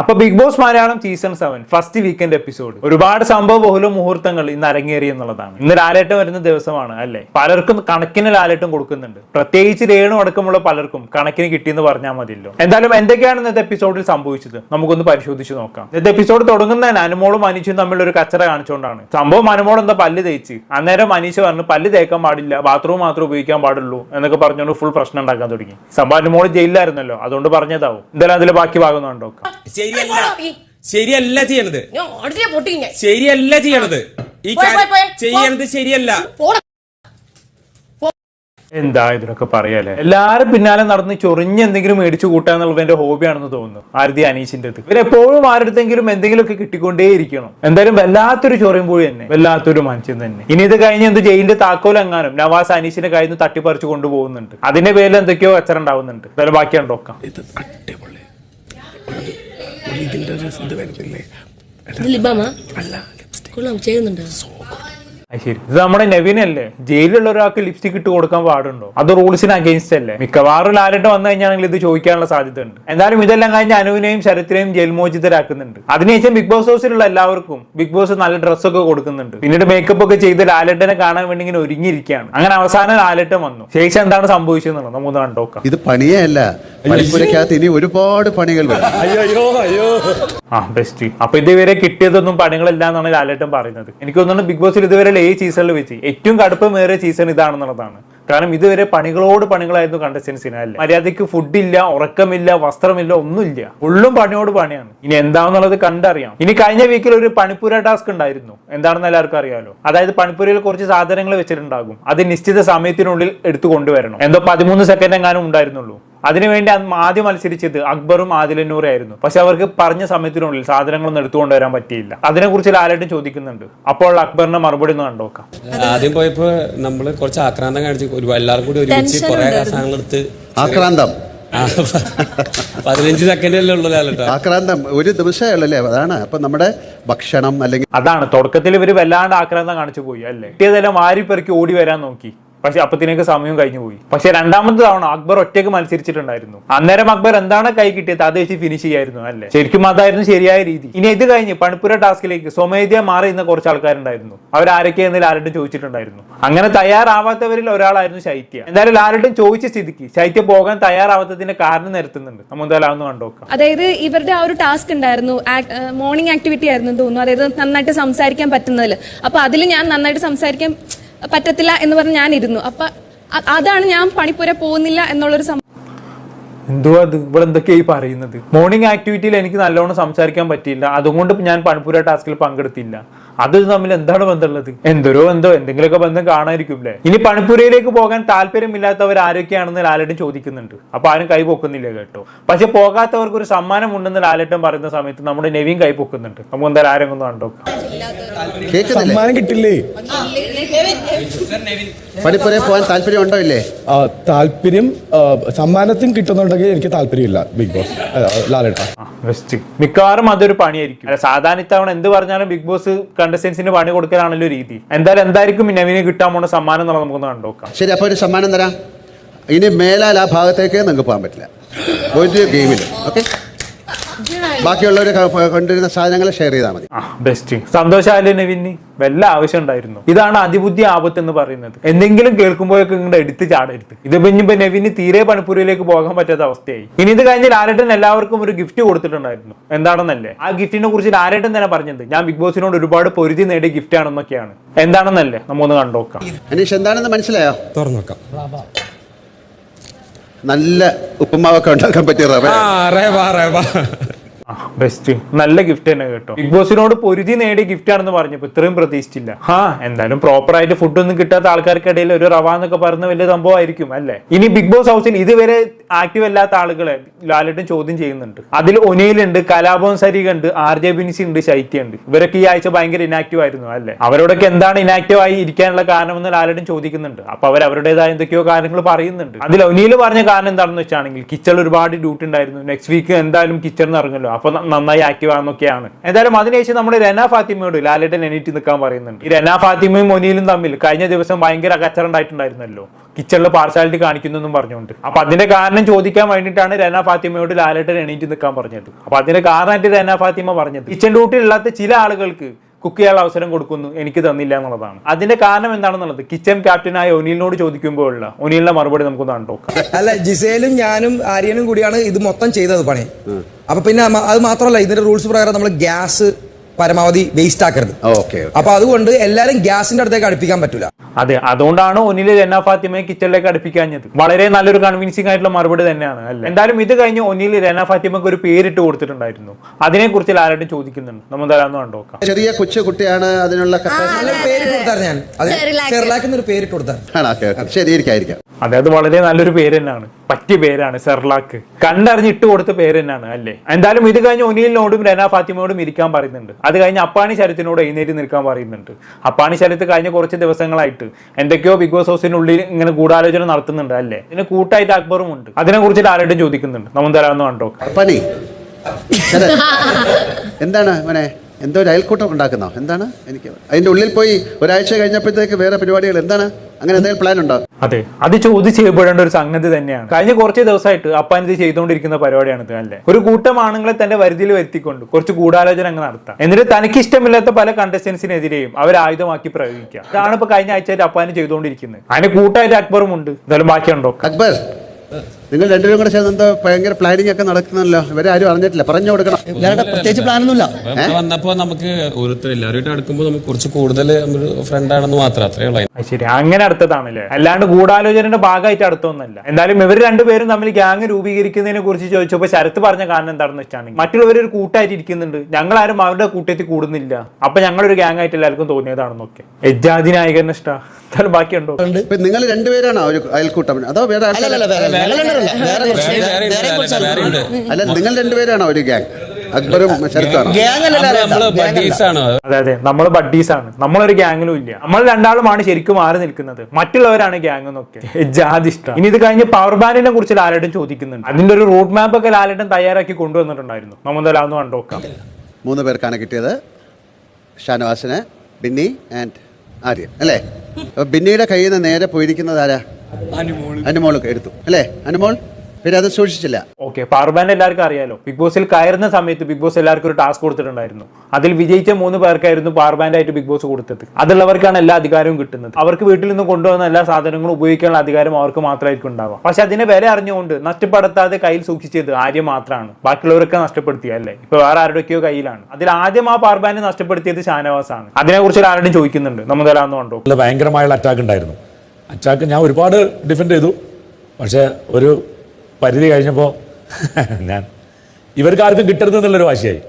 അപ്പൊ Bigg Boss Malayalam season seven first weekend episode ഒരുപാട് സംഭവ ബഹുല മുഹൂർത്തങ്ങൾ ഇന്ന് അരങ്ങേറി എന്നുള്ളതാണ്. ഇന്ന് ലാലേട്ടം വരുന്ന ദിവസമാണ് അല്ലെ? പലർക്കും കണക്കിന് ലാലേട്ടം കൊടുക്കുന്നുണ്ട്. പ്രത്യേകിച്ച് രേണു അടക്കമുള്ള പലർക്കും കണക്കിന് കിട്ടിയെന്ന് പറഞ്ഞാൽ മതിയല്ലോ. എന്തായാലും എന്തൊക്കെയാണ് ഇന്നത്തെ എപ്പിസോഡിൽ സംഭവിച്ചത്? നമുക്കൊന്ന് പരിശോധിച്ച് നോക്കാം. ഇന്നത്തെ എപ്പിസോഡ് തുടങ്ങുന്നതിന് അനുമോളും അനീഷും തമ്മിൽ ഒരു കച്ചറ കാണിച്ചുകൊണ്ടാണ്. സംഭവം അനുമോൾ എന്താ പല്ല് തേച്ച്. അന്നേരം അനീഷ് പറഞ്ഞു പല്ല് തേക്കാൻ പാടില്ല ബാത്റൂം മാത്രം ഉപയോഗിക്കാൻ പാടുള്ളൂ എന്നൊക്കെ പറഞ്ഞുകൊണ്ട് ഫുൾ പ്രശ്നം ഉണ്ടാക്കാൻ തുടങ്ങി. സംഭവം അനുമോൾ ജയിലിലായിരുന്നല്ലോ അതുകൊണ്ട് പറഞ്ഞതാവും. എന്തായാലും അതിൽ ബാക്കി ഭാഗം കണ്ടോ ശരിയല്ല. ശരിയല്ല ചെയ്യണത്. ഞാൻ അടുത്ത പൊട്ടിക്കും ശരിയല്ല ചെയ്യണത്. ഈ. ചെയ്യണത് ശരിയല്ല. എന്താ ഇതിനൊക്കെ പറയാലേ എല്ലാരും പിന്നാലെ നടന്ന് ചൊറിഞ്ഞ് എന്തെങ്കിലും മേടിച്ചു കൂട്ടുക എന്നുള്ളത് എന്റെ ഹോബിയാണെന്ന് തോന്നുന്നു. ആരതി അനീഷിന്റെ അടുത്ത്. ഇവരെപ്പോഴും ആരുടെങ്കിലും എന്തെങ്കിലുമൊക്കെ കിട്ടിക്കൊണ്ടേയിരിക്കണം. എന്തായാലും വല്ലാത്തൊരു ചൊറിയുമ്പോഴും തന്നെ വല്ലാത്തൊരു മനുഷ്യൻ തന്നെ. ഇനി ഇത് കഴിഞ്ഞ് എന്ത് ജയിലിന്റെ താക്കോൽ എങ്ങാനും നവാസ് അനീഷിന്റെ കയ്യിൽ നിന്ന് തട്ടിപ്പറിച്ചു കൊണ്ടുപോകുന്നുണ്ട്. അതിന്റെ പേരിൽ എന്തൊക്കെയോ അച്ഛനുണ്ടാവുന്നുണ്ട് എന്തായാലും ബാക്കിയാണ് നോക്കാം ഒരു- ഇതിന്റെ ഒരു ഇത് വരുന്നില്ലേ അല്ല ലിപ്സ്റ്റിക്. കൊള്ളാം സോ അത് ശരി. ഇത് നമ്മുടെ നവീനല്ലേ? ജയിലിലുള്ള ഒരാൾക്ക് ലിപ്സ്റ്റിക് ഇട്ട് കൊടുക്കാൻ പാടുണ്ടോ? അത് റൂൾസിന് അഗേൻസ്റ്റ് അല്ലേ? മിക്കവാറും ലാലിട്ട് വന്നു കഴിഞ്ഞാണെങ്കിൽ ഇത് ചോദിക്കാനുള്ള സാധ്യത ഉണ്ട് എന്തായാലും ഇതെല്ലാം കഴിഞ്ഞ് അനുവിനെയും ശരത്തിനെയും ജയിൽമോചിതരാക്കുന്നുണ്ട്. അതിനുശേഷം ബിഗ് ബോസ് ഹൗസിലുള്ള എല്ലാവർക്കും ബിഗ് ബോസ് നല്ല ഡ്രസ്സൊക്കെ കൊടുക്കുന്നുണ്ട്. പിന്നീട് മേക്കപ്പ് ഒക്കെ ചെയ്ത് ലാലട്ടനെ കാണാൻ വേണ്ടി ഇങ്ങനെ ഒരുങ്ങിയിരിക്കുകയാണ്. അങ്ങനെ അവസാനം ലാലട്ടൻ വന്നു. ശേഷം എന്താണ് സംഭവിച്ചതെന്നുള്ളത് നമുക്ക് കണ്ടോക്കാം ഇത് പണിയേ അല്ല ഇനി ഒരുപാട് പണികൾ അയ്യോ അയ്യോ ആ ബെസ്റ്റ് അപ്പൊ ഇതുവരെ കിട്ടിയതൊന്നും പണികളല്ല എന്നാണ് ലാലേട്ടൻ പറയുന്നത്. എനിക്ക് തോന്നുന്നു ബിഗ് ബോസിൽ ഇതുവരെ ഈ സീസണിൽ വെച്ച് ഏറ്റവും കടുപ്പമേറിയ സീസൺ ഇതാണെന്നുള്ളതാണ്. കാരണം ഇതുവരെ പണികളോട് പണികളായിരുന്നു കണ്ടസ്റ്റൻസിന് അല്ലേ മര്യാദയ്ക്ക് ഫുഡില്ല ഉറക്കമില്ല വസ്ത്രമില്ല ഒന്നുമില്ല. ഉള്ളും പണിയോട് പണിയാണ്. ഇനി എന്താണെന്നുള്ളത് കണ്ടറിയാം. ഇനി കഴിഞ്ഞ വീക്കിൽ ഒരു പണിപ്പുര ടാസ്ക് ഉണ്ടായിരുന്നു. എന്താണെന്ന് എല്ലാവർക്കും അറിയാലോ. അതായത് പണിപ്പുരയിൽ കുറച്ച് സാധനങ്ങൾ വെച്ചിട്ടുണ്ടാകും. അത് നിശ്ചിത സമയത്തിനുള്ളിൽ എടുത്തു കൊണ്ടുവരണം. എന്തോ പതിമൂന്ന് സെക്കൻഡ് എങ്ങാനും ഉണ്ടായിരുന്നുള്ളൂ. അതിനുവേണ്ടി ആദ്യം മത്സരിച്ചത് അക്ബറും ആദിലന്നൂറും ആയിരുന്നു. പക്ഷെ അവർക്ക് പറഞ്ഞ സമയത്തിനുള്ളിൽ സാധനങ്ങളൊന്നും എടുത്തുകൊണ്ട് വരാൻ പറ്റിയില്ല. അതിനെക്കുറിച്ച് ലാലേട്ടൻ ചോദിക്കുന്നുണ്ട്. അപ്പോൾ അക്ബറിന്റെ മറുപടി ഒന്ന് കണ്ടുനോക്കാം. ആദ്യം പോയപ്പോ നമ്മൾ കുറച്ച് ആക്രാന്തം കാണിച്ചു എല്ലാവർക്കും കൂടി ഒരുമിച്ച് കുറെ സാധനങ്ങൾ എടുത്ത് ആക്രാന്തം. പതിനഞ്ച് സെക്കൻഡല്ലേ ഉള്ളൂ ലാലട്ടാ. ആക്രാന്തം. ഒരു ദിവസമേ അതാണ്. അപ്പൊ നമ്മുടെ ഭക്ഷണം അല്ലെങ്കിൽ അതാണ്. തുടക്കത്തിൽ ഇവർ വല്ലാണ്ട് ആക്രാന്തം കാണിച്ചു പോയി അല്ലേ? കിട്ടിയതെല്ലാം വാരിപ്പെറുക്കി ഓടി വരാൻ നോക്കി. പക്ഷെ അപ്പത്തിനേക്ക് സമയം കഴിഞ്ഞു പോയി. പക്ഷെ രണ്ടാമത്തെ തവണ അക്ബർ ഒറ്റയ്ക്ക് മത്സരിച്ചിട്ടുണ്ടായിരുന്നു. അന്നേരം അക്ബർ എന്താണ് കൈ കിട്ടിയത്? അത് വെച്ച് ഫിനിഷ് ചെയ്യായിരുന്നു അല്ലേ? ശരിക്കും അതായിരുന്നു ശരിയായ രീതി. ഇനി ഇത് കഴിഞ്ഞ് പണിപ്പുര ടാസ്കിലേക്ക് സ്വമേധ്യ മാറി ഇന്ന് കുറച്ച് ആൾക്കാരുണ്ടായിരുന്നു. അവരാരൊക്കെ അവരാരൊക്കെയെന്ന് ആരുടെ ചോദിച്ചിട്ടുണ്ടായിരുന്നു. അങ്ങനെ തയ്യാറാവാത്തവരിൽ ഒരാളായിരുന്നു ശൈത്യ. എന്തായാലും ആരുടെ ചോദിച്ച സ്ഥിതിക്ക് ശൈത്യ പോകാൻ തയ്യാറാവാത്തതിന്റെ കാരണം നിരത്തുന്നുണ്ട്. നമ്മൾ എന്തായാലും അതൊന്ന് കണ്ടോക്കാം അതായത് ഇവരുടെ ആ ഒരു ടാസ്ക് ഉണ്ടായിരുന്നു. മോർണിംഗ് ആക്ടിവിറ്റി ആയിരുന്നു തോന്നുന്നു. അതായത് നന്നായിട്ട് സംസാരിക്കാൻ പറ്റുന്നതിൽ അപ്പൊ അതിൽ ഞാൻ നന്നായിട്ട് സംസാരിക്കാൻ പറ്റത്തില്ല എന്ന് പറഞ്ഞ് ഞാൻ ഇരുന്നു അപ്പൊ അതാണ് ഞാൻ പണിപ്പുര പോകുന്നില്ല എന്നുള്ളൊരു സംഭവം എന്തോ അത് ഇവിടെ എന്തൊക്കെയായി പറയുന്നത്? മോർണിംഗ് ആക്ടിവിറ്റിയിൽ എനിക്ക് നല്ലോണം സംസാരിക്കാൻ പറ്റിയില്ല. അതുകൊണ്ട് ഞാൻ പണിപ്പുര ടാസ്കിൽ പങ്കെടുത്തില്ല. അത് തമ്മിൽ എന്താണ് ബന്ധമുള്ളത്? എന്തോരോ എന്തോ എന്തെങ്കിലുമൊക്കെ ബന്ധം കാണാതിരിക്കും അല്ലേ ഇനി പണിപ്പുരയിലേക്ക് പോകാൻ താല്പര്യമില്ലാത്തവർ ആരൊക്കെയാണെന്ന് ലാലേട്ടൻ ചോദിക്കുന്നുണ്ട്. അപ്പൊ ആരും കൈ പൊക്കുന്നില്ല കേട്ടോ. പക്ഷെ പോകാത്തവർക്ക് ഒരു സമ്മാനം ഉണ്ടെന്ന് ലാലേട്ടൻ പറയുന്ന സമയത്ത് നമ്മുടെ നെവിയും കൈ പൊക്കുന്നുണ്ട്. നമുക്ക് എന്തായാലും ആരെങ്കിലും ഒന്ന് കണ്ടോ സമ്മാനം കിട്ടില്ലേ? പോകാൻ താല്പര്യം ഉണ്ടോ ഇല്ലേ താല്പര്യം ആ, സമ്മാനത്തിന് കിട്ടുന്നുണ്ടെങ്കിൽ എനിക്ക് താല്പര്യമില്ല ബിഗ് ബോസ് ലാലേട്ടൻ. ലാലേട്ട മിക്കവാറും അതൊരു പണിയായിരിക്കും. സാധാരണ ഇത്തവണ എന്ത് പറഞ്ഞാലും ബിഗ് ബോസ് കണ്ടസ്റ്റൻസിന് പണി കൊടുക്കലാണല്ലോ രീതി. എന്തായാലും എന്തായിരിക്കും നവീന് കിട്ടാൻ പോണ സമ്മാനം എന്നുള്ളത് നമുക്കൊന്ന് കണ്ടുനോക്കാം ശരി അപ്പൊ ഒരു സമ്മാനം തരാം. ഇനി മേലാൽ ആ ഭാഗത്തേക്ക് നിങ്ങൾക്ക് പോകാൻ പറ്റില്ല. ഗെയിമിൽ ഓക്കെ ബാക്കിയുള്ളവർ കണ്ടിരുന്ന സാധനങ്ങൾ ഷെയർ ചെയ്താൽ മതി. ആ ബെസ്റ്റ്. സന്തോഷാലേ നവീന് വല്ല ആവശ്യം ഉണ്ടായിരുന്നു? ഇതാണ് അതിബുദ്ധി ആപത്ത് എന്ന് പറയുന്നത്. എന്തെങ്കിലും കേൾക്കുമ്പോഴൊക്കെ ഇങ്ങോട്ട് എടുത്ത് ചാടരുത്. ഇത് ഇനിയിപ്പോ നെവിന് തീരെ പണിപ്പുരയിലേക്ക് പോകാൻ പറ്റാത്ത അവസ്ഥയായി. ഇനി ഇത് കഴിഞ്ഞ് ലാലേട്ടൻ എല്ലാവർക്കും ഒരു ഗിഫ്റ്റ് കൊടുത്തിട്ടുണ്ടായിരുന്നു. എന്താണെന്നല്ലേ? ആ ഗിഫ്റ്റിനെ കുറിച്ച് ലാലേട്ടൻ തന്നെ പറഞ്ഞത്. ഞാൻ ബിഗ് ബോസിനോട് ഒരുപാട് പൊരുതി നേടിയ ഗിഫ്റ്റ് ആണെന്നൊക്കെയാണ്. എന്താണെന്നല്ലേ? നമ്മൊന്ന് കണ്ടോക്കാം അനീഷ് എന്താണെന്ന് മനസ്സിലായോ? തുറന്നു നോക്കാം. നല്ല ഉപ്പുമാവൊക്കെ ഉണ്ടാക്കാൻ പറ്റിയ റവ. ബെസ്റ്റ് നല്ല ഗിഫ്റ്റ് തന്നെ കേട്ടോ. ബിഗ് ബോസിനോട് പൊരുതി നേടിയ ഗിഫ്റ്റ് ആണെന്ന് പറഞ്ഞപ്പോ ഇത്രയും പ്രതീക്ഷിച്ചില്ല. ആ എന്തായാലും പ്രോപ്പർ ആയിട്ട് ഫുഡ് ഒന്നും കിട്ടാത്ത ആൾക്കാർക്കിടയിൽ ഒരു റവ എന്നൊക്കെ പറയുന്ന വലിയ സംഭവമായിരിക്കും അല്ലേ? ഇനി ബിഗ് ബോസ് ഹൗസിൽ ഇതുവരെ ആക്റ്റീവ് അല്ലാത്ത ആളുകളെ ലാലിട്ടും ചോദ്യം ചെയ്യുന്നുണ്ട്. അതിൽ ഒനയിലുണ്ട് കലാഭവൻ സരിക ഉണ്ട് ആർ ജെ ബിനിസി ഉണ്ട് ശൈത്യ ഉണ്ട്. ഇവരൊക്കെ ഈ ആഴ്ച ഭയങ്കര ഇനാക്റ്റീവ് ആയിരുന്നു അല്ലേ? അവരോടൊക്കെ എന്താണ് ഇനാക്റ്റീവ് ആയി ഇരിക്കാനുള്ള കാരണമെന്ന് ലാലിട്ടും ചോദിക്കുന്നുണ്ട്. അപ്പൊ അവർ അവരുടേതായ എന്തൊക്കെയോ കാര്യങ്ങൾ പറയുന്നുണ്ട്. അതിൽ ഒനിയിൽ പറഞ്ഞ കാരണം എന്താണെന്ന് വെച്ചാണെങ്കിൽ കിച്ചൺ ഒരുപാട് ഡ്യൂട്ടി ഉണ്ടായിരുന്നു. നെക്സ്റ്റ് വീക്ക് എന്തായാലും കിച്ചൺ ഇറങ്ങല്ലോ അപ്പൊ നന്നായി ആക്റ്റീവ് ആണെന്നൊക്കെയാണ്. എന്തായാലും അതിനുശേഷം നമ്മുടെ രന ഫാത്തിമയോട് ലാലേട്ടൻ എണീറ്റ് നിൽക്കാൻ പറയുന്നുണ്ട്. ഈ രന ഫാത്തിമയും മൊനിയിലും തമ്മിൽ കഴിഞ്ഞ ദിവസം ഭയങ്കര കച്ചറുണ്ടായിട്ടുണ്ടായിരുന്നല്ലോ കിച്ചണിൽ കാണിക്കുന്നു പറഞ്ഞുകൊണ്ട്. അപ്പൊ അതിന്റെ കാരണം ചോദിക്കാൻ വേണ്ടിയിട്ടാണ് രന ഫാത്തിമയോട് ലാലേട്ടൻ എണീറ്റ് നിൽക്കാൻ പറഞ്ഞത്. അപ്പൊ അതിന്റെ കാരണമായിട്ട് രന ഫാത്തിമ പറഞ്ഞത്. കിച്ചൺ ഡ്യൂട്ടിയില്ലാത്ത ചില ആളുകൾക്ക് കുക്ക് ചെയ്യാനുള്ള അവസരം കൊടുക്കുന്നു എനിക്ക് തന്നില്ല എന്നുള്ളതാണ്. അതിന്റെ കാരണം എന്താണെന്നുള്ളത് കിച്ചൺ ക്യാപ്റ്റനായ ഒനിലിനോട് ചോദിക്കുമ്പോഴുള്ള ഒനിലിന്റെ മറുപടി നമുക്കൊന്ന് കണ്ടോക്കാം. അല്ല ജിസേലും ഞാനും ആര്യനും കൂടിയാണ് ഇത് മൊത്തം ചെയ്തത് പണി. അപ്പൊ പിന്നെ അത് മാത്രമല്ല ഇതിന്റെ റൂൾസ് പ്രകാരം നമ്മൾ ഗ്യാസ് പരമാവധി വേസ്റ്റ് ആക്കരുത്. ഓക്കെ അപ്പൊ അതുകൊണ്ട് എല്ലാരും ഗ്യാസിന്റെ അടുത്തേക്ക് അടുപ്പിക്കാൻ പറ്റൂല. അതെ അതുകൊണ്ടാണ് ഒന്നിൽ രന ഫാത്തിമയെ കിച്ചണിലേക്ക് അടുപ്പിക്കാഞ്ഞത്. വളരെ നല്ലൊരു കൺവിൻസിംഗ് ആയിട്ടുള്ള മറുപടി തന്നെയാണ് അല്ലേ? എന്തായാലും ഇത് കഴിഞ്ഞ് ഒന്നിൽ രന ഫാത്തിമക്ക് ഒരു പേരിട്ട് കൊടുത്തിട്ടുണ്ടായിരുന്നു. അതിനെ കുറിച്ച് ആരായിട്ടും ചോദിക്കുന്നുണ്ട്. നമ്മൾ തരാന്ന് കണ്ടോക്കാം ചെറിയ കൊച്ചു കുട്ടിയാണ് അതിനുള്ള ശരി അതെ അത് വളരെ നല്ലൊരു പേര് തന്നെയാണ്. പറ്റിയ പേരാണ് സെർലാക്ക്. കണ്ടറിഞ്ഞിട്ട് കൊടുത്ത പേര് തന്നെയാണ് അല്ലേ? എന്തായാലും ഇത് കഴിഞ്ഞ് ഒനിലിനോടും രന ഫാത്തിമയോടും ഇരിക്കാൻ പറയുന്നുണ്ട്. അത് കഴിഞ്ഞ് അപ്പാണി ശരത്തിനോട് എഴുന്നേറ്റ് നിൽക്കാൻ പറയുന്നുണ്ട്. അപ്പാണി ശരത്ത് കഴിഞ്ഞ കുറച്ച് ദിവസങ്ങളായിട്ട് എന്തൊക്കെയോ ബിഗ് ബോസ് ഹൗസിനുള്ളിൽ ഇങ്ങനെ ഗൂഢാലോചന നടത്തുന്നുണ്ട് അല്ലേ? ഇതിന് കൂട്ടായിട്ട് അക്ബറും ഉണ്ട് അതിനെ കുറിച്ച് ആരോടും ചോദിക്കുന്നുണ്ട്. നമ്മൾ തരാമെന്ന് കണ്ടോ എന്താണ് മോനെ? എന്തോ ഒരു അയൽക്കൂട്ടം ഉണ്ടാക്കുന്നോ? എന്താണ്? എനിക്ക് അതിന്റെ ഉള്ളിൽ പോയി ഒരാഴ്ച കഴിഞ്ഞപ്പോഴത്തേക്ക് വേറെ പരിപാടികൾ എന്താണ്? അങ്ങനെ എന്തെങ്കിലും പ്ലാൻ ഉണ്ടോ? അതെ. അത് ചോദ്യം ചെയ്യപ്പെടേണ്ട ഒരു സംഗതി തന്നെയാണ്. കഴിഞ്ഞ കുറച്ച് ദിവസമായിട്ട് അപ്പാൻ ഇത് ചെയ്തുകൊണ്ടിരിക്കുന്ന ഇത് അല്ലേ? ഒരു കൂട്ടം ആണുങ്ങളെ തന്റെ വരുതിയിൽ വരുത്തിക്കൊണ്ട് കുറച്ച് കൂടാലോചന അങ്ങ് നടത്താം. എന്നിട്ട് തനിക്ക് ഇഷ്ടമില്ലാത്ത പല കണ്ടസ്റ്റൻസിനെതിരെയും അവർ ആയുധമാക്കി പ്രയോഗിക്കുക. അതാണ് ഇപ്പൊ കഴിഞ്ഞ ആഴ്ചയായിട്ട് അപ്പാന് ചെയ്തുകൊണ്ടിരിക്കുന്നത്. അതിന് കൂട്ടായിട്ട് അക്ബറും ഉണ്ട്. എന്തായാലും ബാക്കിയുണ്ടോ? അക്ബർ. നിങ്ങൾ രണ്ടുപേരും കൂടെ ചേർന്ന് എന്തോ ഭയങ്കര പ്ലാനിങ് ഒക്കെ നടക്കുന്നല്ലോ ഇവരെ ആരും അറിഞ്ഞിട്ടില്ല. പറഞ്ഞു കൊടുക്കണം. പ്രത്യേകിച്ച് പ്ലാനൊന്നുമില്ല വന്നപ്പോൾ വന്നപ്പോ നമുക്ക് ഓരോരുത്തർ എല്ലാവരുമായിട്ട് അടുക്കുമ്പോൾ നമുക്ക് കുറച്ച് കൂടുതൽ ഫ്രണ്ട് ആണെന്ന് മാത്രം അത്രേ ഉള്ളൂ. ശരി. അങ്ങനെ അടുത്തതാണല്ലേ? അല്ലാണ്ട് ഗൂഢാലോചനയുടെ ഭാഗമായിട്ട് അടുത്തൊന്നല്ല എന്തായാലും ഇവർ രണ്ടുപേരും തമ്മിൽ ഗ്യാങ് രൂപീകരിക്കുന്നതിനെ കുറിച്ച് ചോദിച്ചപ്പോൾ ശരത്ത് പറഞ്ഞ കാരണം എന്താണെന്ന് വെച്ചാണെങ്കിൽ മറ്റുള്ളവർ ഒരു കൂട്ടായിട്ട് ഇരിക്കുന്നുണ്ട്. ഞങ്ങൾ ആരും അവരുടെ കൂട്ടത്തിൽ കൂടുന്നില്ല. അപ്പൊ ഞങ്ങളൊരു ഗ്യാങ് ആയിട്ട് എല്ലാവർക്കും തോന്നിയതാണെന്നൊക്കെ. എജാദി നായകന്റെ ഇഷ്ടം. എന്തായാലും ബാക്കിയുണ്ടോ? ഇപ്പൊ നിങ്ങൾ രണ്ടുപേരാണോ ഒരു അയൽക്കൂട്ടം? അതോ വേറെ വേറെ അല്ല നിങ്ങൾ രണ്ടുപേരാണോ ഒരു ഗ്യാങ് അക്ബറും ശരത്താണോ? അതെ അതെ. നമ്മൾ ബഡ്ഡീസ് ആണ്. നമ്മളൊരു ഗ്യാങ്ങിലും ഇല്ല. നമ്മൾ രണ്ടാളുമാണ് ശരിക്കും മാറി നിൽക്കുന്നത്. മറ്റുള്ളവരാണ് ഗ്യാങ് എന്നൊക്കെ. ജാതി ഇഷ്ടം. ഇനി ഇത് കഴിഞ്ഞ് പവർ ബാങ്കിനെ കുറിച്ച് ലാലേട്ടൻ ചോദിക്കുന്നുണ്ട്. അതിന്റെ ഒരു റൂട്ട് മാപ്പ് ഒക്കെ ലാലേട്ടൻ തയ്യാറാക്കി കൊണ്ടുവന്നിട്ടുണ്ടായിരുന്നു. നമ്മളെല്ലാം കണ്ടു നോക്കാം. മൂന്ന് പേർക്കാണ് കിട്ടിയത്. ഷാനവാസിന് ബിന്നി ആൻഡ് ആര്യൻ അല്ലേ? ബിന്നിയുടെ കയ്യിൽ നിന്ന് നേരെ പോയിരിക്കുന്നത് ആരാ? അനുമോൾ എടുത്തു. അല്ലേ? അനുമോൾ പിന്നെ അത് സൂക്ഷിച്ചില്ല. ഓക്കെ പവർ ബാൻഡ് എല്ലാവർക്കും അറിയാലോ. ബിഗ് ബോസിൽ കയറുന്ന സമയത്ത് ബിഗ് ബോസ് എല്ലാവർക്കും ഒരു ടാസ്ക് കൊടുത്തിട്ടുണ്ടായിരുന്നു. അതിൽ വിജയിച്ച മൂന്ന് പേർക്കായിരുന്നു പവർ ബാൻഡ് ആയിട്ട് ബിഗ് ബോസ് കൊടുത്തത്. അതുള്ളവർക്കാണ് എല്ലാ അധികാരവും കിട്ടുന്നത്. അവർക്ക് വീട്ടിൽ നിന്ന് കൊണ്ടുവന്ന എല്ലാ സാധനങ്ങളും ഉപയോഗിക്കാനുള്ള അധികാരം അവർക്ക് മാത്രമായിരിക്കും ഉണ്ടാവുക. പക്ഷെ അതിനെ വില അറിഞ്ഞുകൊണ്ട് നഷ്ടപ്പെടുത്താതെ കയ്യിൽ സൂക്ഷിച്ചത് ആര്യം മാത്രമാണ് ബാക്കിയുള്ളവരൊക്കെ നഷ്ടപ്പെടുത്തിയ അല്ലേ? ഇപ്പൊ വേറെ ആരുടെയൊക്കെയോ കയ്യിലാണ്. അതിൽ ആദ്യം ആ പവർ ബാൻഡ് നഷ്ടപ്പെടുത്തിയത് ഷാനവാസാണ്. അതിനെക്കുറിച്ച് ആരോടും ചോദിക്കുന്നുണ്ട്. നമുക്ക് തരാമെന്ന് കണ്ടോ ഭയങ്കരമായ ഭയങ്കരമായുള്ള അറ്റാക്ക് ഉണ്ടായിരുന്നു. അറ്റാക്ക് ഞാൻ ഒരുപാട് ഡിഫെൻഡ് ചെയ്തു. പക്ഷേ ഒരു പരിധി കഴിഞ്ഞപ്പോൾ ഞാൻ ഇവർക്കാർക്കും കിട്ടരുത് എന്നുള്ളൊരു വാശിയായി.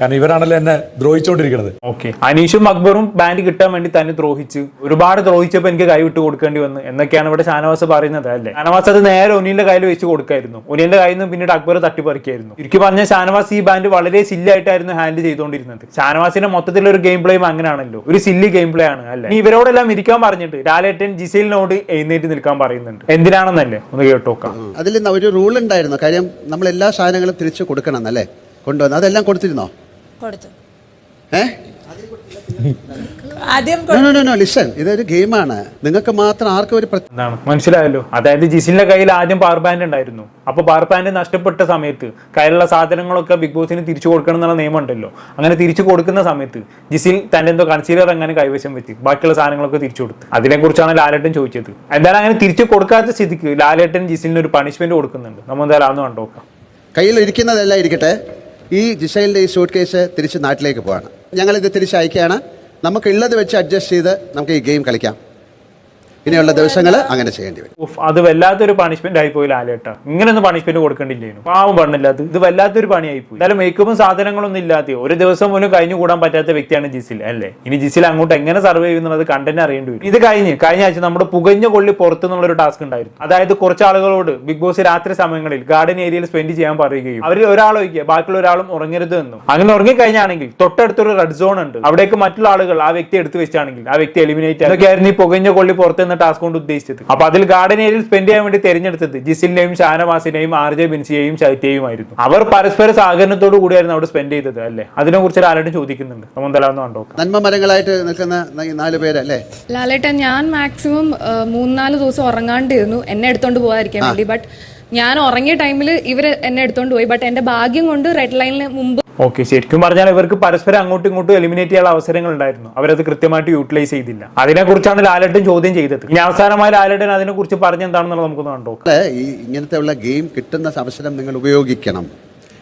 കാരണം ഇവരാണല്ലോ എന്നെ ദ്രോഹിച്ചുകൊണ്ടിരിക്കുന്നത് ഓക്കെ. അനീഷും അക്ബറും ബാൻഡ് കിട്ടാൻ വേണ്ടി തന്നെ ദ്രോഹിച്ചു. ഒരുപാട് ദ്രോഹിച്ചപ്പോൾ എനിക്ക് കൈ വിട്ട് കൊടുക്കേണ്ടി വന്നു. എന്നൊക്കെയാണ് ഇവിടെ ഷാനവാസ് പറയുന്നത് അല്ലേ? ഷാനവാസ് അത് നേരെ ഒനിയുടെ കയ്യിൽ വെച്ച് കൊടുക്കായിരുന്നു. ഒനിയന്റെ കയ്യിൽ നിന്ന് പിന്നീട് അക്ബർ തട്ടിപ്പറിക്കായിരുന്നു. എനിക്ക് പറഞ്ഞ ഷാനവാസ് ഈ ബാൻഡ് വളരെ സില്ലായിട്ടായിരുന്നു ഹാൻഡിൽ ചെയ്തുകൊണ്ടിരുന്നത്. ഷാനവാസിന്റെ മൊത്തത്തിലുള്ള ഒരു ഗെയിം പ്ലേയും അങ്ങനെയാണല്ലോ. ഒരു സില്ലി ഗെയിം പ്ലേ ആണ് അല്ലെ? ഇനി ഇവരോടെല്ലാം ഇരിക്കാൻ പറഞ്ഞിട്ട് ലാലേട്ടൻ ജിസൈലിനോട് എഴുന്നേറ്റ് നിൽക്കാൻ പറയുന്നുണ്ട്. എന്തിനാണെന്നല്ലേ? ഒന്ന് കേട്ടോക്കാം. അതിൽ ഒരു റൂൾ ഉണ്ടായിരുന്നു. കാര്യം നമ്മൾ എല്ലാ സാധനങ്ങളും തിരിച്ചു കൊടുക്കണം എന്നല്ലേ? കൊണ്ടുവന്ന്. അതെല്ലാം കൊടുത്തിരുന്നോ? കൊടുത്തു. ലിസൺ ഇതൊരു ഗെയിമാണ്. നിങ്ങൾക്ക് മാത്രം ആർക്കും ഒരു എന്താണ്? മനസ്സിലായല്ലോ. അതായത് ജിസിന്റെ കയ്യിൽ ആദ്യം പവർ ബാൻഡ് ഉണ്ടായിരുന്നു. അപ്പൊ പവർ ബാൻഡ് നഷ്ടപ്പെട്ട സമയത്ത് കയ്യിലുള്ള സാധനങ്ങളൊക്കെ ബിഗ് ബോസിന് തിരിച്ചു കൊടുക്കണം എന്നുള്ള നിയമം ഉണ്ടല്ലോ അങ്ങനെ തിരിച്ചു കൊടുക്കുന്ന സമയത്ത് ജിസിൽ തന്റെ എന്തോ കൺസീലർ അങ്ങനെ കൈവശം വെച്ച് ബാക്കിയുള്ള സാധനങ്ങളൊക്കെ തിരിച്ചു കൊടുത്തു. അതിനെക്കുറിച്ചാണ് ലാലേട്ടൻ ചോദിച്ചത്. എന്തായാലും അങ്ങനെ തിരിച്ചു കൊടുക്കാത്ത സ്ഥിതിക്ക് ലാലേട്ടൻ ജിസിലിന് ഒരു പണിഷ്മെന്റ് കൊടുക്കുന്നുണ്ട്. നമ്മൾ എന്തായാലും അന്ന് കണ്ടോക്കാം. കയ്യിൽ ഇരിക്കുന്നതെല്ലാം ഇരിക്കട്ടെ? ഈ ജിഷയിലിന്റെ ഈ സൂട്ട് കേസ് തിരിച്ച് നാട്ടിലേക്ക് പോവാണ്. ഞങ്ങളിത് തിരിച്ച് അയക്കുകയാണ്. നമുക്കുള്ളത് വെച്ച് അഡ്ജസ്റ്റ് ചെയ്ത് നമുക്ക് ഈ ഗെയിം കളിക്കാം. ഇനിയുള്ള ദിവസങ്ങൾ അങ്ങനെ ചെയ്യേണ്ടി വരും. അത് വല്ലാത്തൊരു പണിഷ്മെന്റ് ആയി പോയി ലാലേട്ടാ. ഇങ്ങനൊന്നും പണിഷ്മെന്റ് കൊടുക്കേണ്ടില്ലായിരുന്നു പാവം അത്. ഇത് വല്ലാത്തൊരു പണിയായി പോയി എന്തായാലും മേക്കപ്പും സാധനങ്ങളൊന്നും ഇല്ലാതെ ഒരു ദിവസം പോലും കഴിഞ്ഞു കൂടാൻ പറ്റാത്ത വ്യക്തിയാണ് ജിസിൽ അല്ലേ? ഇനി ജിസിൽ അങ്ങോട്ട് എങ്ങനെ സർവേ ചെയ്യുന്നത് കണ്ടന്റ് അറിയേണ്ടി വരും. ഇത് കഴിഞ്ഞ് കഴിഞ്ഞ ആഴ്ച നമ്മുടെ പുകഞ്ഞ കൊള്ളി പുറത്തു നിന്നുള്ളൊരു ടാസ്ക് ഉണ്ടായിരുന്നു. അതായത് കുറച്ച് ആളുകളോട് ബിഗ് ബോസ് രാത്രി സമയങ്ങളിൽ ഗാർഡൻ ഏരിയയിൽ സ്പെൻഡ് ചെയ്യാൻ പറയുകയും അവരിൽ ഒരാൾ ഒഴിക്കുക ബാക്കിയുള്ള ഒരാളും ഉറങ്ങരുത് എന്നും. അങ്ങനെ ഉറങ്ങിക്കഴിഞ്ഞാണെങ്കിൽ തൊട്ടടുത്തൊരു റെഡ് സോൺ ഉണ്ട്. അവിടേക്ക് മറ്റുള്ള ആളുകൾ ആ വ്യക്തി എടുത്തു വെച്ചാണെങ്കിൽ ആ വ്യക്തി എലിമിനേറ്റ് അതൊക്കെയായിരുന്നു ഈ പുകഞ്ഞ കൊള്ളി പുറത്ത് എന്ന ടാസ്ക് കൊണ്ട് ഉദ്ദേശിച്ചത്. അപ്പൊ അതിൽ ഗാർഡൻ ഏരിയയിൽ സ്പെൻഡ് ചെയ്യാൻ വേണ്ടി തെരഞ്ഞെടുത്തത് ജിസിലിനെയും ഷാനവാസിനെയും ആർ ജെ ബിൻസിയെയും ശൈത്യയും ആയിരുന്നു. അവർ പരസ്പര സഹകരണത്തോടു കൂടിയായിരുന്നു അവിടെ സ്പെൻഡ് ചെയ്തത് അല്ലേ? അതിനെ കുറിച്ച് ആരോടും ചോദിക്കുന്നുണ്ട്. എന്തായാലും കണ്ടോ നന്മ മരങ്ങളായിട്ട് നിൽക്കുന്ന നാല് പേരല്ലേ? ലാലേട്ടൻ ഞാൻ മാക്സിമം മൂന്നാൽ ദിവസം ഉറങ്ങാണ്ടിരുന്നു. എന്നെ എടുത്തോണ്ട് പോകാതിരിക്കാൻ വേണ്ടി. ബട്ട് ഞാൻ ഉറങ്ങിയ ടൈമിൽ ഇവർ എന്നെ എടുത്തോണ്ട് പോയി. ബട്ട് എന്റെ ഭാഗ്യം കൊണ്ട് റെഡ് ലൈനിന് മുമ്പ് ഓക്കെ ശരിക്കും പറഞ്ഞാൽ ഇവർക്ക് പരസ്പരം അങ്ങോട്ടും ഇങ്ങോട്ടും എലിമിനേറ്റ് ചെയ്യാൻ അവസരങ്ങൾ ഉണ്ടായിരുന്നു അവരത് കൃത്യമായിട്ട് യൂട്ടിലൈസ് ചെയ്തില്ല. അതിനെക്കുറിച്ചാണ് ലാലട്ടും ചോദ്യം ചെയ്തത്. ഇനി അവസാനമായി കുറിച്ച് അതിനെക്കുറിച്ച് പറഞ്ഞെന്താണെന്നുള്ളത് നമുക്കൊന്ന് കണ്ടോ ഇങ്ങനത്തെ ഉള്ള ഗെയിം കിട്ടുന്ന അവസരം നിങ്ങൾ ഉപയോഗിക്കണം.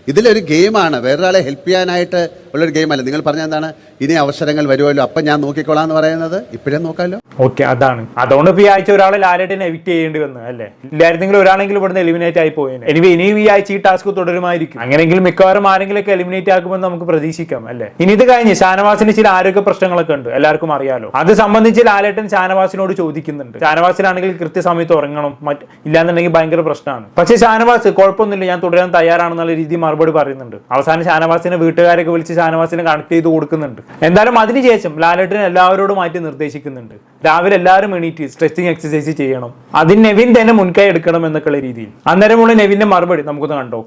ഇതിലൊരു ഗെയിമാണ് വേറൊരാളെ ഹെൽപ്പ് ചെയ്യാനായിട്ട് ഉള്ളൊരു ഗെയിമല്ല? നിങ്ങൾ പറഞ്ഞ എന്താണ്? ഇനി അവസരങ്ങൾ വരുമല്ലോ. അപ്പം ഞാൻ നോക്കിക്കോളാം എന്ന് പറയുന്നത്. ഇപ്പോഴേ നോക്കാമല്ലോ ഓക്കെ അതാണ്. അതുകൊണ്ട് ഈ ആഴ്ച ഒരാളെ ലാലേട്ടിനെ എവിറ്റ് ചെയ്യേണ്ടി വന്നു അല്ലേ? ഇല്ലായിരുന്നെങ്കിൽ ഒരാളെങ്കിലും ഇവിടുന്ന് എലിമിനേറ്റ് ആയി പോയേനെ. ഇനി ഇനിയും ഈ ആഴ്ച ഈ ടാസ്ക് തുടരുമായിരിക്കും. അങ്ങനെയെങ്കിലും മിക്കവാറും ആരെങ്കിലൊക്കെ എലിമിനേറ്റ് ആക്കുമെന്ന് നമുക്ക് പ്രതീക്ഷിക്കാം അല്ലേ? ഇനി ഇത് കഴിഞ്ഞ് ഷാനവാസിന് ചില ആരോഗ്യ പ്രശ്നങ്ങളൊക്കെ ഉണ്ട്. എല്ലാവർക്കും അറിയാലോ. അത് സംബന്ധിച്ച് ലാലേട്ടൻ ഷാനവാസിനോട് ചോദിക്കുന്നുണ്ട്. ഷാനവാസിനാണെങ്കിൽ കൃത്യസമയത്ത് ഉറങ്ങണം. മറ്റ് ഇല്ലാന്നുണ്ടെങ്കിൽ ഭയങ്കര പ്രശ്നമാണ്. പക്ഷേ ഷാനവാസ് കുഴപ്പമൊന്നുമില്ല. ഞാൻ തുടരാൻ തയ്യാറാണെന്നുള്ള രീതി മറുപടി പറയുന്നുണ്ട്. അവസാനം ഷാനവാസിനെ വീട്ടുകാരൊക്കെ വിളിച്ച് ഷാനവാസിനെ കണക്ട് ചെയ്ത് കൊടുക്കുന്നുണ്ട്. എന്തായാലും അതിനുശേഷം ലാലേട്ടൻ എല്ലാവരോടും മാറ്റി നിർദ്ദേശിക്കുന്നുണ്ട്. രാവിലെ എല്ലാവരും എണീറ്റ് സ്ട്രെച്ചിങ് എക്സസൈസ് ചെയ്യണം. അതിന് നെവിൻ തന്നെ മുൻകൈ എടുക്കണം എന്നൊക്കെയുള്ള രീതിയിൽ. അന്നേരമുള്ള നെവിന്റെ മറുപടി നമുക്കൊന്ന് കണ്ടോ?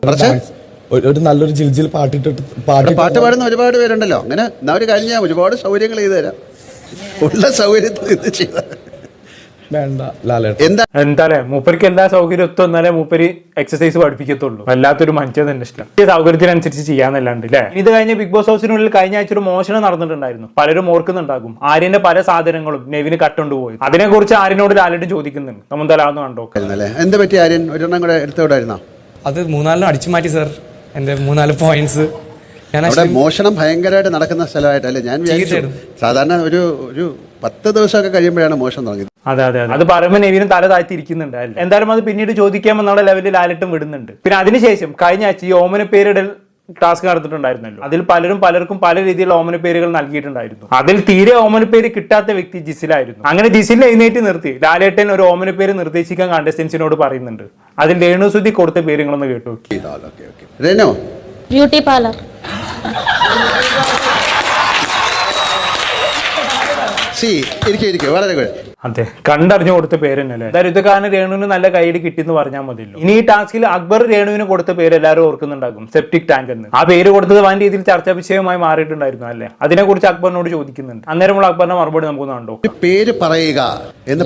ഒരു- നല്ലൊരു ജിൽജിൽ പാട്ടിട്ടിട്ട് ഇവിടെ പാട്ട് പാട്ട് പാടുന്ന ഒരുപാട് പേരുണ്ടല്ലോ. അങ്ങനെ എന്നാ ഒരു ഞാൻ ഒരുപാട് സൗകര്യങ്ങൾ ചെയ്തു തരാം. ഉള്ള സൗകര്യത്തിൽ ഇത് ചെയ്ത വേണ്ട. ലാലേട്ടൻ. എന്താ? പറയാ എല്ലാ സൗകര്യം ഒത്തു വന്നാലേ മൂപ്പര് എക്സസൈസ് പഠിപ്പിക്കത്തുള്ളൂ. വല്ലാത്തൊരു മനുഷ്യൻ തന്നെ ഇഷ്ടം. ഈ സൗകര്യത്തിനനുസരിച്ച് ചെയ്യാന്നല്ലാണ്ട് അല്ലേ ഇത് കഴിഞ്ഞ ബിഗ് ബോസ് ഹൗസിനുള്ളിൽ കഴിഞ്ഞ ആഴ്ച ഒരു മോഷണം നടന്നിട്ടുണ്ടായിരുന്നു. പലരും ഓർക്കുന്നുണ്ടാകും. ആര്യന്റെ പല സാധനങ്ങളും നെവിന് കട്ടുകൊണ്ടുപോയി അതിനെ കുറിച്ച് ആര്യനോട് ലാലേട്ടൻ ചോദിക്കുന്നുണ്ട്. നമ്മൾ തലാന്ന് കണ്ടോ എന്താ എന്ത് പറ്റി ആര്യൻ? ഒരെണ്ണം കൂടെ എടുത്തോടായിരുന്നോ അത് മൂന്നാലിനും അടിച്ചു മാറ്റി സാർ എന്റെ മൂന്നാൽ പോയിന്റ്സ് അവിടെ മോഷണം ഭയങ്കരമായിട്ട് നടക്കുന്ന സ്ഥലമായിട്ടല്ലേ? ഞാൻ വിചാരിച്ചു സാധാരണ ഒരു ഒരു പത്ത് ദിവസമൊക്കെ കഴിയുമ്പോഴാണ് മോശം തുടങ്ങിയത്. അതെ അതെ അതെ. പറയുമ്പോൾ നെവിനും തല താഴ്ത്തിയിരിക്കുന്നുണ്ട്. എന്തായാലും അത് പിന്നീട് ചോദിക്കാമെന്നുള്ള ലെവലിൽ ആലിട്ടും വിടുന്നുണ്ട്. പിന്നെ അതിനുശേഷം കഴിഞ്ഞ ആഴ്ച ഈ ഓമന പേരിടൽ ടാസ്ക് നടത്തിട്ടുണ്ടായിരുന്നല്ലോ അതിൽ പലരും പലർക്കും പല രീതിയിലുള്ള ഓമന പേരുകൾ നൽകിയിട്ടുണ്ടായിരുന്നു. അതിൽ തീരെ ഓമന പേര് കിട്ടാത്ത വ്യക്തി ജിസിലായിരുന്നു. അങ്ങനെ ജിസിലിനെ എഴുന്നേറ്റ് നിർത്തി. ലാലേട്ടൻ ഒരു ഓമന പേര് നിർദ്ദേശിക്കാൻ കണ്ടസ്റ്റൻസിനോട് പറയുന്നുണ്ട്. അതിൽ രേണുസുതി കൊടുത്ത പേരുകളൊന്ന് കേട്ടു ബ്യൂട്ടി പാർലർ സി ഇരിക്കും ഇരിക്കും വളരെ good. അതെ കണ്ടറിഞ്ഞു കൊടുത്ത പേര് തന്നെയല്ലേ ഇത് കാരണം രേണുവിന് നല്ല കൈയ്യടി കിട്ടിയെന്ന് പറഞ്ഞാൽ മതിയല്ലോ. ഇനി ഈ ടാസ്കിൽ അക്ബർ രേണുവിന് കൊടുത്ത പേര് എല്ലാവരും ഓർക്കുന്നുണ്ടാകും സെപ്റ്റിക് ടാങ്ക് എന്ന്. ആ പേര് കൊടുത്തത് വൻ രീതിയിൽ ചർച്ചാ വിഷയമായി മാറിയിട്ടുണ്ടായിരുന്നു അല്ലേ? അതിനെക്കുറിച്ച് അക്ബറിനോട് ചോദിക്കുന്നുണ്ട്. അന്നേരമുള്ള അക്ബറിന്റെ മറുപടി നമുക്ക് കണ്ടോ? പേര് പറയുക എന്ന്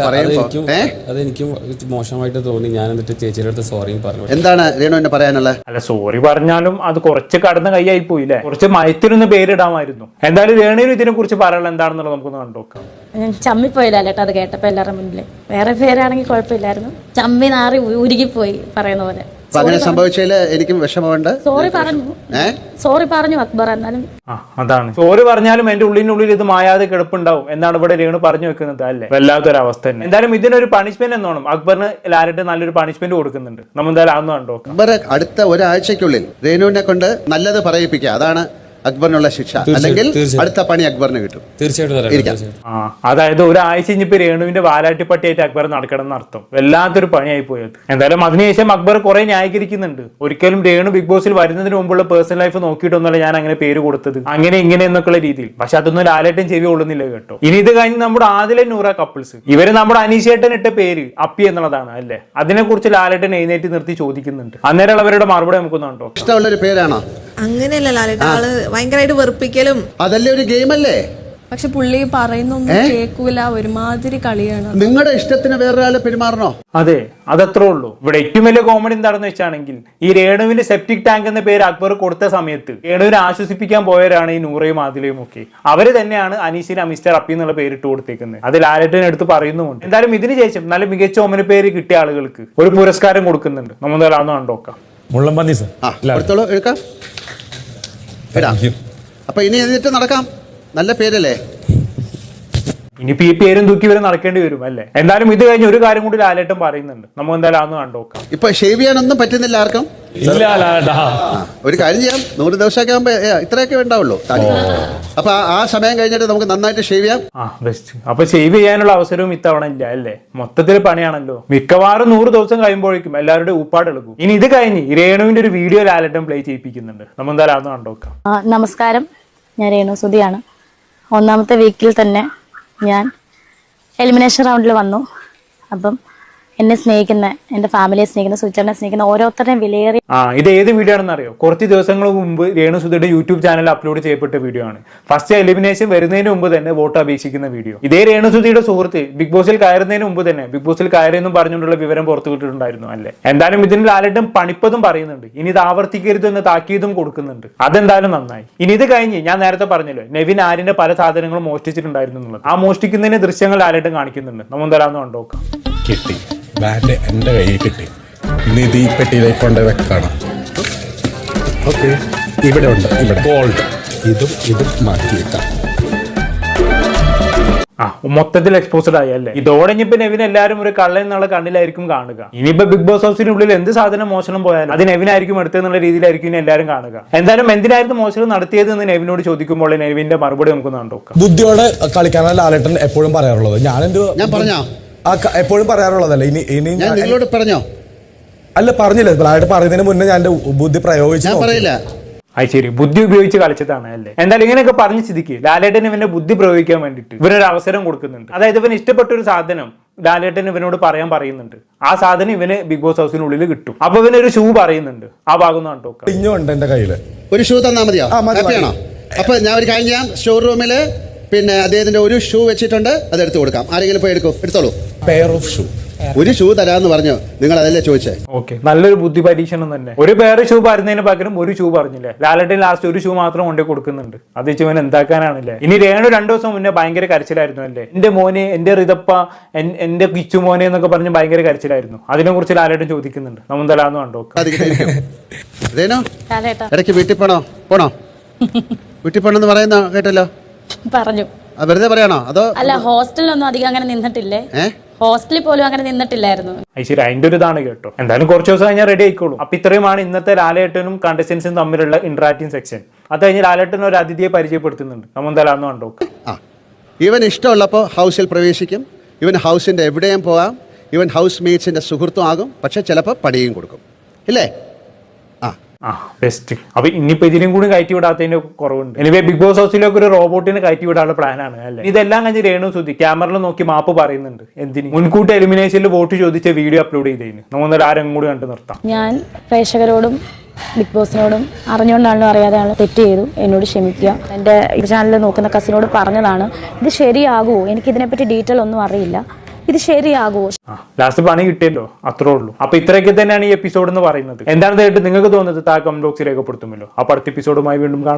അതെനിക്ക് മോശമായിട്ട് തോന്നി. ഞാൻ എന്നിട്ട് ചേച്ചിയുടെ അടുത്ത് സോറിയും പറഞ്ഞു. എന്താണ് രേണുവിന് പറയാനുള്ളത് അല്ല സോറി പറഞ്ഞാലും അത് കുറച്ച് കടന്ന കൈയായി പോയില്ലേ കുറച്ച് മയത്തിനൊന്ന് പേരിടാമായിരുന്നു. എന്തായാലും രേണുവിന് ഇതിനെ കുറിച്ച് പറയാനുള്ള എന്താണെന്നുള്ളത് നമുക്കൊന്ന് കണ്ടോക്കാം. ഞാൻ ചമ്മിപ്പോയില്ല കേട്ടോ അത് കേട്ടപ്പോ എല്ലാവരുടെ മുന്നിൽ വേറെ പേരാണെങ്കിൽ കുഴപ്പമില്ലായിരുന്നു. ചമ്മി നാറി ഉരുകി ഉരുകിപ്പോയി പറയുന്ന പോലെ. അങ്ങനെ സംഭവിച്ചതിൽ എനിക്കും വിഷമമുണ്ട്. സോറി പറഞ്ഞു. സോറി പറഞ്ഞു അക്ബർ എന്നാലും. ആ അതാണ്. സോറി പറഞ്ഞാലും എന്റെ ഉള്ളിനുള്ളിൽ ഇത് മായാതെ കിടപ്പുണ്ടാവും എന്നാണ് ഇവിടെ രേണു പറഞ്ഞു വെക്കുന്നത് അല്ലേ? വല്ലാത്തൊരു അവസ്ഥ തന്നെ. എന്തായാലും ഇതിനൊരു പണിഷ്മെന്റ് എന്നോണം അക്ബറിന് ലാലിട്ട് നല്ലൊരു പണിഷ്മെന്റ് കൊടുക്കുന്നുണ്ട്. നമ്മൾ എന്തായാലും കണ്ടോ അക്ബർ അടുത്ത ഒരാഴ്ചക്കുള്ളിൽ രേണുവിനെ കൊണ്ട് നല്ലത് പറയിപ്പിക്കുക അതാണ് അക്ബറിനുള്ള ശിക്ഷ. അല്ലെങ്കിൽ അടുത്ത പണി അക്ബറിന് കിട്ടും. തീർച്ചയായിട്ടും അതായത് ഒരാഴ്ച ഇനിയിപ്പോ രേണുവിന്റെ വാലാട്ടിപ്പട്ടിയായിട്ട് അക്ബർ നടക്കണം എന്നർത്ഥം. വല്ലാത്തൊരു പണിയായി പോയത്. എന്തായാലും അതിനുശേഷം അക്ബർ കുറെ ന്യായീകരിക്കുന്നുണ്ട്. ഒരിക്കലും രേണു ബിഗ് ബോസിൽ വരുന്നതിന് മുമ്പുള്ള പേഴ്സണൽ ലൈഫ് നോക്കിയിട്ടൊന്നുമല്ല ഞാൻ അങ്ങനെ പേര് കൊടുത്തത്. അങ്ങനെ ഇങ്ങനെ എന്നൊക്കെയുള്ള രീതിയിൽ. പക്ഷെ അതൊന്നും ലാലേട്ടൻ ചെവി കൊള്ളുന്നില്ല കേട്ടോ. ഇനി ഇത് കഴിഞ്ഞ് നമ്മുടെ ആദിലെ നൂറ കപ്പിൾസ്. ഇവർ നമ്മുടെ അനീഷേട്ടൻ ഇട്ട പേര് അപ്പി എന്നുള്ളതാണ് അല്ലേ? അതിനെക്കുറിച്ച് ലാലേട്ടൻ എഴുന്നേറ്റ് നിർത്തി ചോദിക്കുന്നുണ്ട്. അന്നേരം അവരുടെ മറുപടി നമുക്കൊന്ന് കണ്ടോ ഇഷ്ടമുള്ള ഒരു പേരാണോ? അങ്ങനെയല്ല ലാലേട്ട. ആൾ ഭയങ്കരമായിട്ട് വെറുപ്പിക്കലും. അതല്ലേ ഒരു ഗെയിം അല്ലേ പക്ഷെ പുള്ളി പറയുന്നൊന്നും കേൾക്കൂല ഒരുമാതിരി കളിയാണ്. നിങ്ങളുടെ ഇഷ്ടത്തിന് വേറൊരാളെ പെരുമാറണോ? അതെ അതത്രേ ഉള്ളൂ. ഇവിടെ ഏറ്റവും വലിയ കോമഡി എന്താണെന്ന് വെച്ചാണെങ്കിൽ ഈ രേണുവിന്റെ സെപ്റ്റിക് ടാങ്ക് എന്ന പേര് അക്ബർ കൊടുത്ത സമയത്ത് രേണുവിനെ ആശ്വസിപ്പിക്കാൻ പോയവരാണ് ഈ നൂറയും ആദിലയും ഒക്കെ. അവർ തന്നെയാണ് അനീഷിന് മിസ്റ്റർ അപ്പി എന്നുള്ള പേരിട്ട് കൊടുത്തേക്കുന്നത്. അത് ലാലറ്റിന് എടുത്ത് പറയുന്നുമുണ്ട്. എന്തായാലും ഇതിന് ശേഷം നല്ല മികച്ച ഓമന പേര് കിട്ടിയ ആളുകൾക്ക് ഒരു പുരസ്കാരം കൊടുക്കുന്നുണ്ട്. നമ്മൾ അതൊന്ന് കണ്ടോക്കാം. മുള്ളമ്പന്നി സർ. ആ എടുത്തോളൂ എടുക്കാം. ഇടാം. അപ്പൊ ഇനി എന്നിട്ട് നടക്കാം. നല്ല പേരല്ലേ? ഇനിയിപ്പോ ഈ പേരും തൂക്കി വരെ നടക്കേണ്ടി വരും അല്ലേ? എന്തായാലും ഇത് കഴിഞ്ഞ് ഒരു കാര്യം കൂടി ലാലേട്ടൻ പറയുന്നുണ്ട്. നമ്മൾ എന്തായാലും അന്ന് കണ്ടോക്കാം ഇപ്പൊ ഷേവ് ചെയ്യാനൊന്നും പറ്റുന്നില്ല ആർക്കും? ഇല്ല ലാലേട്ടാ. ഒരു കാര്യം ചെയ്യാം. നൂറ് ദിവസമൊക്കെ ആകുമ്പോ ഏ, ഇത്രയൊക്കെ ഉണ്ടാവുള്ളൂ താടി അപ്പൊ ആ- ആ സമയം കഴിഞ്ഞിട്ട് നമുക്ക് നന്നായിട്ട് ഷേവ് ചെയ്യാം. ആ ബെസ്റ്റ് അപ്പൊ ഷേവ് ചെയ്യാനുള്ള അവസരവും ഇത്തവണ ഇല്ല അല്ലേ? മൊത്തത്തിൽ പണിയാണല്ലോ. മിക്കവാറും നൂറ് ദിവസം കഴിയുമ്പോഴേക്കും എല്ലാവരുടെയും ഊപ്പാട് എടുക്കും. ഇനി ഇത് കഴിഞ്ഞ് രേണുവിന്റെ ഒരു വീഡിയോ ലാലറ്റം പ്ലേ ചെയ്യിപ്പിക്കുന്നുണ്ട്. നമ്മൾ എന്തായാലും അന്ന് കണ്ടോക്കാം ആ, നമസ്കാരം. ഞാൻ രേണു സുധിയാണ്. ഒന്നാമത്തെ വീക്കിൽ തന്നെ ഞാൻ എലിമിനേഷൻ റൗണ്ടിൽ വന്നു. അപ്പം എന്നെ സ്നേഹിക്കുന്ന എന്റെ ഫാമിലിയെ സ്നേഹിക്കുന്ന സുചേട്ടനെ സ്നേഹിക്കുന്ന ഓരോരുത്തരെയും വിലയേറിയ ആ ഇത് ഏത് വീഡിയോ ആണെന്ന് അറിയോ കുറച്ച് ദിവസങ്ങൾ മുമ്പ് രേണു സുധയുടെ യൂട്യൂബ് ചാനൽ അപ്ലോഡ് ചെയ്യപ്പെട്ട വീഡിയോ ആണ്. ഫസ്റ്റ് എലിമിനേഷൻ വരുന്നതിന് മുമ്പ് തന്നെ വോട്ട് അപേക്ഷിക്കുന്ന വീഡിയോ ഇതേ രേണുസുധയുടെ സുഹൃത്ത് ബിഗ് ബോസിൽ കയറുന്നതിന് മുമ്പ് തന്നെ ബിഗ് ബോസിൽ കയറിയെന്നും പറഞ്ഞുകൊണ്ടുള്ള വിവരം പുറത്തു വിട്ടിട്ടുണ്ടായിരുന്നു അല്ലേ? എന്തായാലും ഇതിന് ലാലേട്ടൻ പണിപ്പതും പറയുന്നുണ്ട്. ഇനി ഇത് ആവർത്തിക്കരുത് എന്ന് താക്കീതും കൊടുക്കുന്നുണ്ട്. അതെന്തായാലും നന്നായി. ഇനി ഇത് കഴിഞ്ഞ് ഞാൻ നേരത്തെ പറഞ്ഞല്ലോ നെവിൻ ആരിന്റെ പല സാധനങ്ങളും മോഷ്ടിച്ചിട്ടുണ്ടായിരുന്നു എന്നുള്ളത്. ആ മോഷ്ടിക്കുന്നതിന് ദൃശ്യങ്ങൾ ലാലേട്ടൻ കാണിക്കുന്നുണ്ട്. നമ്മൾ എന്തായാലും കണ്ടോക്കാം കിട്ടി. ബാറ്റ് എന്റെ കയ്യിൽ കിട്ടി. നിധി പെട്ടിയിലേക്ക് കൊണ്ട് വെക്കണം. ഓക്കെ. ഇവിടെ ഉണ്ട് ഇവിടെ. ഗോൾഡ് ഇതും ഇതും മാറ്റി വെക്കാം ആ മൊത്തത്തിൽ എക്സ്പോസ്ഡ് ആയല്ലേ? അല്ലേ ഇതോടെ പിന്നെ നെവിൻ എല്ലാവരും ഒരു കള്ളൻ എന്നുള്ള കണ്ണിലായിരിക്കും കാണുക. ഇനിയിപ്പോ ബിഗ് ബോസ് ഹൗസിനുള്ളിൽ എന്ത് സാധനം മോഷണം പോയാലും അത് നെവിനായിരിക്കും എടുത്തെന്നുള്ള രീതിയിലായിരിക്കും ഇനി എല്ലാവരും കാണുക. എന്തായാലും എന്തിനായിരുന്നു മോശം നടത്തിയത് എന്ന് നെവിനോട് ചോദിക്കുമ്പോൾ നെവിന്റെ മറുപടി നമുക്ക് നോക്കാം ബുദ്ധിയോടെ കളിക്കാനാണ് ലാലേട്ടൻ എപ്പോഴും പറയാറുള്ളത്. ഞാൻ എന്ത് ഞാൻ പറഞ്ഞോ? ആ, എപ്പോഴും പറയാറുള്ളതല്ല? ഇനി ഇനി ഞാൻ നിങ്ങളോട് പറഞ്ഞോ? അല്ല പറഞ്ഞില്ല. ബ്ലാഡ് പറയുന്നതിന് മുന്നേ ഞാൻ എന്റെ ബുദ്ധി പ്രയോഗിച്ചു ഞാൻ പറയില്ല. അത് ശരി. ബുദ്ധി ഉപയോഗിച്ച് കളിച്ചതാണ് അല്ലേ? എന്തായാലും ഇങ്ങനെയൊക്കെ പറഞ്ഞ് ചിതിക്ക് ലാലേട്ടൻ ഇവന്റെ ബുദ്ധി പ്രയോഗിക്കാൻ വേണ്ടിയിട്ട് ഇവനൊരു അവസരം കൊടുക്കുന്നുണ്ട്. അതായത് ഇവൻ ഇഷ്ടപ്പെട്ട ഒരു സാധനം ലാലേട്ടൻ ഇവനോട് പറയാൻ പറയുന്നുണ്ട്. ആ സാധനം ഇവന് ബിഗ് ബോസ് ഹൗസിനുള്ളിൽ കിട്ടും. അപ്പൊ ഇവനൊരു ഷൂ പറയുന്നുണ്ട്. ആ ഭാഗം കണ്ടോക്കാം. ഇഞ്ഞുണ്ട് എന്റെ കയ്യിൽ. ഒരു ഷൂ തന്നാ മതിയോ? അപ്പൊ ഞാൻ ഒരു കാര്യം ചെയ്യാം. സ്റ്റോർ റൂമിൽ പിന്നെ അദ്ദേഹത്തിന്റെ ഒരു ഷൂ വെച്ചിട്ടുണ്ട് അത് എടുത്തു കൊടുക്കാം. ആരെങ്കിലും പോയി എടുക്കും. എടുത്തോളൂ. പെയർ ഓഫ് ഷൂ ഒരു ഷൂ തരാന്ന് പറഞ്ഞു. നിങ്ങൾ അതല്ലേ ചോദിച്ചേ? ഓക്കെ നല്ലൊരു ബുദ്ധി പരീക്ഷണം തന്നെ. ഒരു പേര് ഷൂ പറഞ്ഞതിന് പകരം ഒരു ഷൂ പറഞ്ഞില്ലേ? ലാലട്ടിൽ ലാസ്റ്റ് ഒരു ഷൂ മാത്രം കൊണ്ടേ കൊടുക്കുന്നുണ്ട്. അത് ഇവൻ എന്താക്കാനാണല്ലേ? ഇനി രേണു രണ്ടു ദിവസം മുന്നേ ഭയങ്കര കരച്ചിലായിരുന്നു അല്ലേ? എന്റെ മോനെ എന്റെ റിതപ്പ എൻ- എന്റെ കിച്ചു മോനെ എന്നൊക്കെ പറഞ്ഞ് ഭയങ്കര കരച്ചിലായിരുന്നു. അതിനെ കുറിച്ച് ലാലേട്ടൻ ചോദിക്കുന്നുണ്ട്. നമുന്തലാന്ന് കണ്ടോ? ഇടയ്ക്ക് വീട്ടിൽ പോണോ? പോണോ? വീട്ടിൽ പോണെന്ന് പറയുന്ന കേട്ടല്ലോ. പറഞ്ഞു. വെറുതെ പറയണോ? അതോ അല്ല ഹോസ്റ്റലിലൊന്നും അധികം അങ്ങനെ നിന്നിട്ടില്ലേ. ഹോസ്റ്റലിൽ പോലും അങ്ങനെ നിന്നിട്ടില്ലായിരുന്നു. ഐശ്വര്യ ശരി അതിന്റെ ഒരു ഇതാണ് കേട്ടോ. എന്തായാലും കുറച്ച് ദിവസം കഴിഞ്ഞാൽ റെഡി ആയിക്കോളൂ. അപ്പൊ ഇത്രയുമാണ് ഇന്നത്തെ ലാലേട്ടനും കണ്ടസ്റ്റൻസും തമ്മിലുള്ള ഇന്ററാക്ടിങ് സെക്ഷൻ അത് കഴിഞ്ഞ് ലാലേട്ടൻ ഒരു അതിഥിയെ പരിചയപ്പെടുത്തുന്നുണ്ട്. നമ്മെന്തായാലും കണ്ടോ ആ. ഇവൻ ഇഷ്ടമുള്ളപ്പോൾ ഹൗസിൽ പ്രവേശിക്കും. ഇവൻ ഹൗസിന്റെ എവിടെയും പോകാം. ഇവൻ ഹൗസ് മേറ്റ്സിന്റെ സുഹൃത്തും ആകും. പക്ഷെ ചിലപ്പോൾ പടിയും കൊടുക്കും. ഇല്ലേ? ബെസ്റ്റ് അപ്പൊ ഇനിയിപ്പോ ഇതിലും കൂടി കയറ്റി വിടാത്തതിന്റെ കുറവുണ്ട്. എനിവേ ബിഗ് ബോസ് ഹൗസിലൊക്കെ ഒരു റോബോട്ടിനെ കയറ്റി വിടാനുള്ള പ്ലാനാണ് അല്ലേ? ഇതെല്ലാം കഴിഞ്ഞ് രേണു സുധി ക്യാമറയിൽ നോക്കി മാപ്പ് പറയുന്നുണ്ട് എന്തിന്? മുൻകൂട്ടി എലിമിനേഷനിൽ വോട്ട് ചോദിച്ച വീഡിയോ അപ്ലോഡ് ചെയ്തതിന് നമ്മൾ ആരും കൂടി കണ്ടു നിർത്താം. ഞാൻ പ്രേക്ഷകരോടും ബിഗ് ബോസിനോടും അറിഞ്ഞുകൊണ്ടാണല്ലോ അറിയാതെ ആണ് തെറ്റ് ചെയ്തു എന്നോട് ക്ഷമിക്കുക. എന്റെ ചാനലിൽ നോക്കുന്ന കസിനോട് പറഞ്ഞതാണ് ഇത് ശരിയാകുമോ എനിക്കിതിനെപ്പറ്റി ഡീറ്റെയിൽ ഒന്നും അറിയില്ല. ഇത് ശരിയാകുമോ ലാസ്റ്റ് പണി കിട്ടിയല്ലോ അത്രേ ഉള്ളൂ. അപ്പൊ ഇത്രയൊക്കെ തന്നെയാണ് ഈ എപ്പിസോഡ് എന്ന് പറയുന്നത്. എന്താണ് നിങ്ങൾക്ക് തോന്നുന്നത്? താ കമന്റ് ബോക്സിൽ രേഖപ്പെടുത്തുമല്ലോ. അപ്പൊ അടുത്ത എപ്പിസോഡുമായി വീണ്ടും കാണാം.